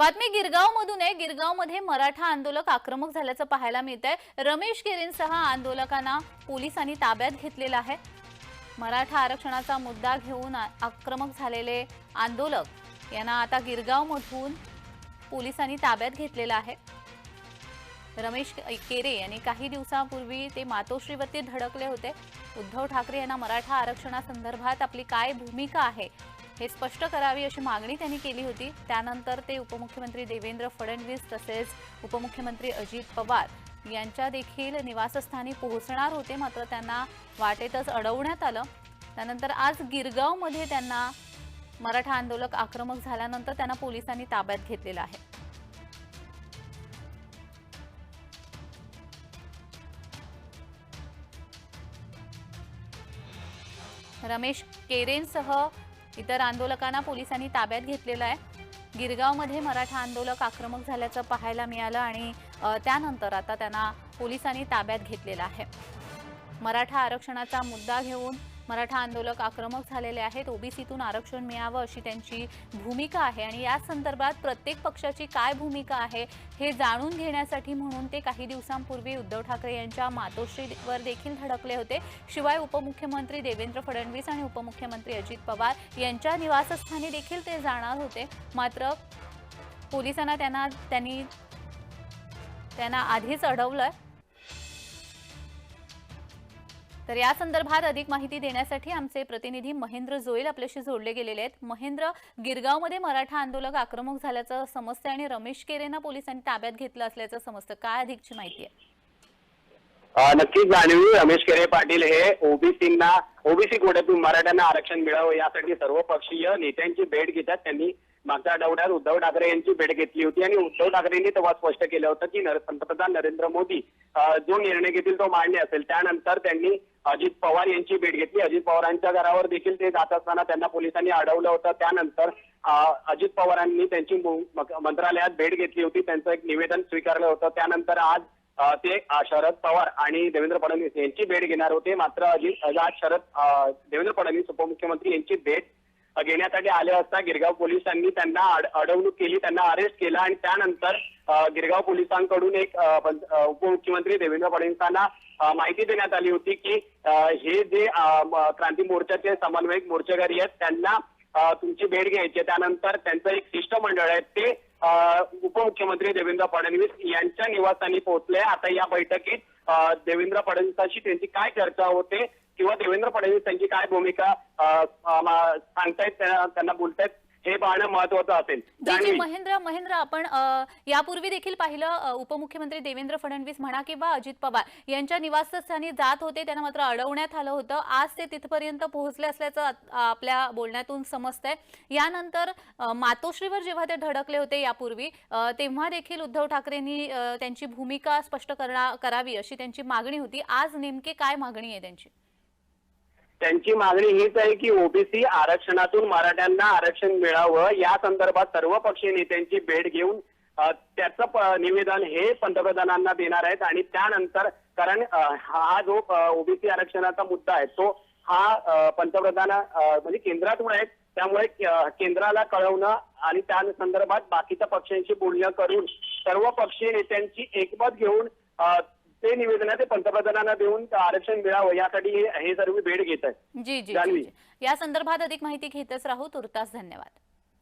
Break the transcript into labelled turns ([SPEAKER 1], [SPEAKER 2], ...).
[SPEAKER 1] बातमी गिरगाव मधून आहे. गिरगावमध्ये मराठा आंदोलक आक्रमक झाल्याचं पाहायला मिळत आहे रमेश गिरींसह आंदोलकांना पोलिसांनी ताब्यात घेतलेला आहे. मराठा आरक्षणाचा मुद्दा घेऊन आक्रमक झालेले आंदोलक यांना आता गिरगावमधून पोलिसांनी ताब्यात घेतलेलं आहे. रमेश केरे यांनी काही दिवसांपूर्वी ते मातोश्रीवरती धडकले होते. उद्धव ठाकरे यांना मराठा आरक्षणासंदर्भात आपली काय भूमिका आहे? हे स्पष्ट करावी अशी मागणी त्यांनी केली होती. त्यानंतर ते उपमुख्यमंत्री देवेंद्र फडणवीस तसेच उपमुख्यमंत्री अजित पवार यांच्या देखील निवासस्थानी पोहोचणार होते. मात्र त्यांना वाटेतच अडवण्यात आलं. त्यानंतर आज गिरगावमध्ये त्यांना मराठा आंदोलक आक्रमक झाल्यानंतर त्यांना पोलिसांनी ताब्यात घेतलेलं आहे. रमेश केरेंसह इतर आंदोलकांना पोलिसांनी ताब्यात घेतलेलं आहे. गिरगावमध्ये मराठा आंदोलक आक्रमक झाल्याचं पाहायला मिळालं आणि त्यानंतर आता त्यांना पोलिसांनी ताब्यात घेतलेलं आहे. मराठा आरक्षणाचा मुद्दा घेऊन मराठा आंदोलक आक्रमक झालेले आहेत. ओबीसीतून आरक्षण मिळावं अशी त्यांची भूमिका आहे. आणि या संदर्भात प्रत्येक पक्षाची काय भूमिका आहे हे जाणून घेण्यासाठी म्हणून ते काही दिवसांपूर्वी उद्धव ठाकरे यांच्या मातोश्रीवर देखील धडकले होते. शिवाय उपमुख्यमंत्री देवेंद्र फडणवीस आणि उपमुख्यमंत्री अजित पवार यांच्या निवासस्थानी देखील ते जाणार होते. मात्र पोलिसांना त्यांना त्यांनी त्यांना आधीच अडवलं तर या संदर्भात अधिक माहिती देण्यासाठी आमचे प्रतिनिधी महेंद्र जोईल आपल्याशी जोडले गेलेले आहेत. महेंद्र गिरगावमध्ये मराठा आंदोलक आक्रमक झाल्याचं समजतं आणि रमेश केरेना पोलिसांनी ताब्यात घेतलं असल्याचं समजतं काय अधिकची माहिती आहे?
[SPEAKER 2] नक्कीच जाणवी रमेश केरे पाटील हे ओबीसींना ओबीसी कोट्यातून मराठ्यांना आरक्षण मिळावं यासाठी सर्व पक्षीय नेत्यांची भेट घेतात. त्यांनी मागच्या आठवड्यात उद्धव ठाकरे यांची भेट घेतली होती आणि उद्धव ठाकरेंनी तेव्हा स्पष्ट केलं होतं की पंतप्रधान नरेंद्र मोदी जो निर्णय घेतील तो मान्य असेल. त्यानंतर त्यांनी अजित पवार यांची भेट घेतली. अजित पवारांच्या घरावर देखील ते जात असताना त्यांना पोलिसांनी अडवलं होतं. त्यानंतर अजित पवारांनी त्यांची मंत्रालयात भेट घेतली होती. त्यांचं एक निवेदन स्वीकारलं होतं. त्यानंतर आज ते शरद पवार आणि देवेंद्र फडणवीस यांची भेट घेणार होते. मात्र अजित आज शरद देवेंद्र फडणवीस उपमुख्यमंत्री यांची भेट घेण्यासाठी आले असता गिरगाव पोलिसांनी त्यांना अडवणूक केली त्यांना अरेस्ट केलं आणि त्यानंतर गिरगाव पोलिसांकडून एक उपमुख्यमंत्री देवेंद्र फडणवीसांना माहिती देण्यात आली होती की हे जे क्रांती मोर्चाचे समन्वयक मोर्चेकरी आहेत त्यांना तुमची भेट घ्यायची त्यानंतर त्यांचं एक शिष्टमंडळ आहे ते उपमुख्यमंत्री देवेंद्र फडणवीस यांच्या निवासस्थानी पोहोचले. आता या बैठकीत देवेंद्र फडणवीसांशी त्यांची काय चर्चा होते किंवा देवेंद्र फडणवीस यांची काय भूमिका सांगतायत त्यांना बोलतायत हे पाहणं महत्वाचं असेल.
[SPEAKER 1] महेंद्र महेंद्र आपण यापूर्वी देखील पाहिलं उपमुख्यमंत्री देवेंद्र फडणवीस म्हणा किंवा अजित पवार यांच्या निवासस्थानी जात होते त्यांना मात्र अडवण्यात आलं होतं. आज ते तिथपर्यंत पोहोचले असल्याचं आपल्या बोलण्यातून समजतंय. यानंतर मातोश्रीवर जेव्हा ते धडकले होते यापूर्वी तेव्हा देखील उद्धव ठाकरेंनी त्यांची भूमिका स्पष्ट करावी अशी त्यांची मागणी होती. आज नेमके काय मागणी आहे त्यांची?
[SPEAKER 2] त्यांची मागणी हीच आहे की ओबीसी आरक्षणातून मराठ्यांना आरक्षण मिळावं. या संदर्भात सर्व पक्षीय नेत्यांची भेट घेऊन त्याचं निवेदन हे पंतप्रधानांना देणार आहेत. आणि त्यानंतर कारण हा जो ओबीसी आरक्षणाचा मुद्दा आहे तो हा पंतप्रधान म्हणजे केंद्रातून आहे. त्यामुळे केंद्राला कळवणं आणि त्या संदर्भात बाकीच्या पक्षांशी बोलणं करून सर्व पक्षीय नेत्यांची एकमत घेऊन ते निवेदन आहे ते पंतप्रधानांना देऊन आरक्षण मिळावं यासाठी हे सर्व भेट घेत आहेत.
[SPEAKER 1] जी. या संदर्भात अधिक माहिती घेतच राहू. तुर्तास धन्यवाद.